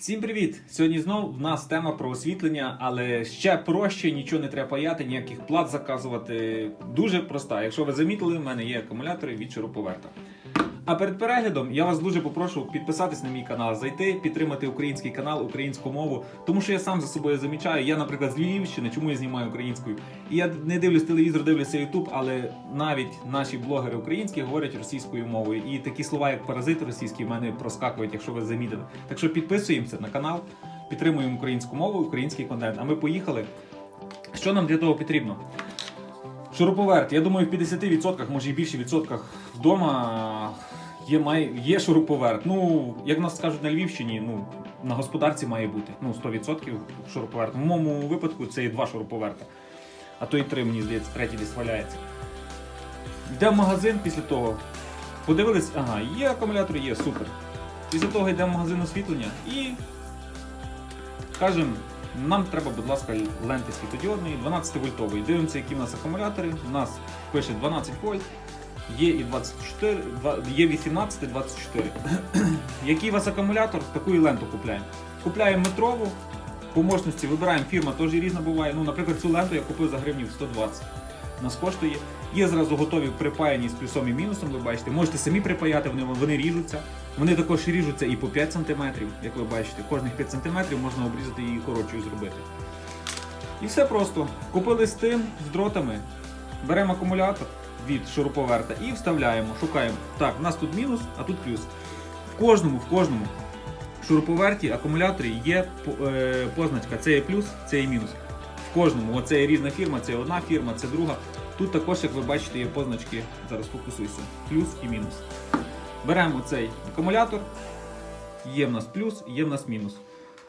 Всім привіт! Сьогодні знов в нас тема про освітлення, але ще проще, нічого не треба паяти, ніяких плат заказувати. Дуже проста. Якщо ви замітили, в мене є акумулятори від шуруповерта. А перед переглядом я вас дуже попрошу підписатись на мій канал, зайти, підтримати український канал, українську мову. Тому що я сам за собою замічаю. Я, наприклад, з Львівщини, чому я знімаю українською. І я не дивлюсь телевізор, дивлюся Ютуб, але навіть наші блогери українські говорять російською мовою. І такі слова, як паразит російський, в мене проскакують, якщо ви замітили. Так що підписуємося на канал, підтримуємо українську мову, український контент. А ми поїхали. Що нам для того потрібно? Шуруповерт. Я думаю, в 50%, може і більше відсотках вдома є, має, є шуруповерт. Ну, як нас скажуть на Львівщині, ну, на господарці має бути. Ну, 100% шуруповерт. В моєму випадку це є два шуруповерта. А то і три, мені здається, третій десь валяється. Йдемо в магазин після того. Подивились, ага, є акумулятор, є, супер. Після того йдемо в магазин освітлення і кажемо, нам треба, будь ласка, ленти світодіодної 12 вольтової. Дивимося, які в нас акумулятори. У нас пише 12 вольт, є і 24, є 18 і 24. Який у вас акумулятор, таку і ленту купляємо. Купляємо метрову. По мощності вибираємо фірма, теж різна буває. Ну, наприклад, цю ленту я купив за гривнів 120. Нас коштує. Є зразу готові припаяні з плюсом і мінусом, ви бачите. Можете самі припаяти, вони, вони ріжуться. Вони також ріжуться і по 5 см, як ви бачите. Кожних 5 см можна обрізати і коротшою зробити. І все просто. Купили з тим, з дротами, беремо акумулятор від шуруповерта і вставляємо, шукаємо. Так, у нас тут мінус, а тут плюс. В кожному, в кожному шуруповерті, акумуляторі є е, позначка, це є плюс, це є мінус. В кожному, оце є різна фірма, це одна фірма, це друга. Тут також, як ви бачите, є позначки, зараз фокусуйся, плюс і мінус. Беремо цей акумулятор, є в нас плюс, є в нас мінус.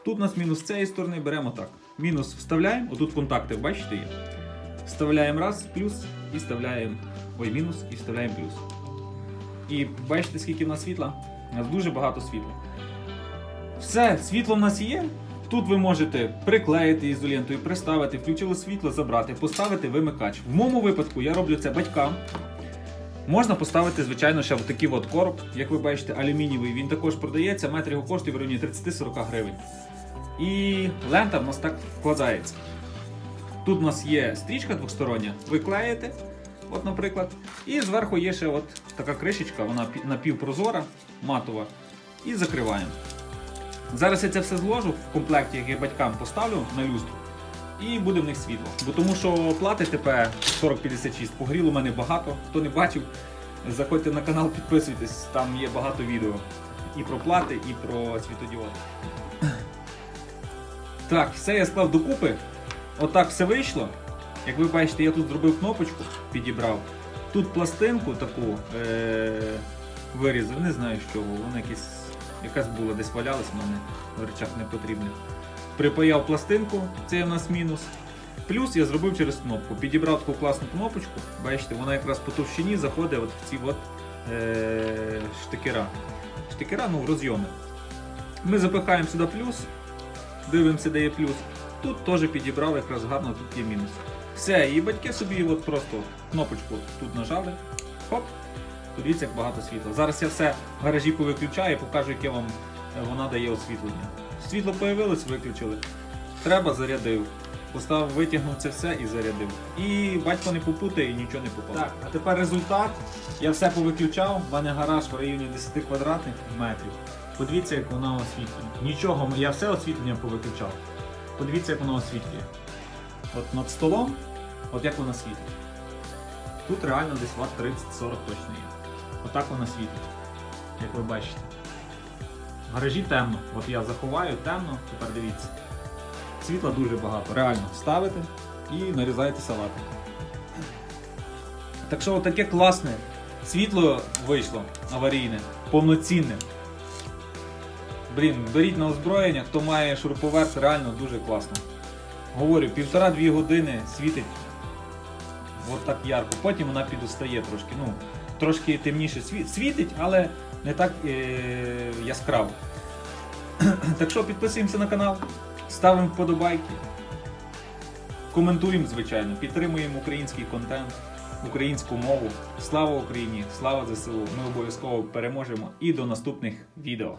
Тут у нас мінус з цієї сторони, беремо так. Мінус вставляємо, отут контакти, бачите є. Вставляємо раз, плюс, і вставляємо. Ой, мінус, і вставляємо плюс. І бачите, скільки в нас світла? У нас дуже багато світла. Все, світло в нас є. Тут ви можете приклеїти ізолентою, приставити, включили світло, забрати, поставити вимикач. В моєму випадку я роблю це батькам. Можна поставити, звичайно, ще в такий от короб, як ви бачите, алюмінієвий. Він також продається, метр його коштує в районі 30-40 гривень. І лента в нас так вкладається. Тут у нас є стрічка двостороння, ви клеїте, от, наприклад, і зверху є ще от така кришечка, вона напівпрозора, матова, і закриваємо. Зараз я це все зложу в комплекті, який батькам поставлю на люстру, і буде в них світло. Бо тому що плати ТП 4056 погріло у мене багато. Хто не бачив, заходьте на канал, підписуйтесь, там є багато відео. І про плати, і про світодіоди. Так, все я склав докупи. Отак все вийшло. Як ви бачите, я тут зробив кнопочку, підібрав. Тут пластинку таку е- вирізав, не знаю з чого, вона якась, якась була, десь валялась в мене в речах непотрібних. Припаяв пластинку, це у нас мінус. Плюс я зробив через кнопку. Підібрав таку класну кнопочку, бачите, вона якраз по товщині заходить от в ці от, е- штикера. Штикера, ну, в розйоми. Ми запихаємо сюди плюс, дивимося, де є плюс. Тут теж підібрав якраз гарно, тут є мінус. Все, і батьки собі от просто кнопочку тут нажали. Хоп, подивіться, як багато світла. Зараз я все в гаражі повиключаю і покажу, яке вам е, вона дає освітлення. Світло появилось, виключили. Треба, зарядив. Поставив, витягнув це все і зарядив. І батько не попутає і нічого не попало. Так, а тепер результат. Я все повиключав. В мене гараж в районі 10 квадратних метрів. Подивіться, як вона освітлює. Нічого, я все освітлення повиключав. Подивіться, як воно освітлює. От над столом, от як вона світить. Тут реально десь ватт 30-40 точно є. Отак вона світить, як ви бачите. В гаражі темно. От я заховаю темно, тепер дивіться. Світла дуже багато. Реально ставите і нарізаєте салати. Так що таке класне світло вийшло аварійне, повноцінне. Блін, беріть на озброєння, хто має шуруповерт, реально дуже класно. Говорю, півтора-дві години світить от так ярко. Потім вона підустає трошки. Ну, трошки темніше світить, але не так е- яскраво. так що підписуємося на канал, ставимо вподобайки, коментуємо, звичайно, підтримуємо український контент, українську мову. Слава Україні! Слава ЗСУ! Ми обов'язково переможемо і до наступних відео.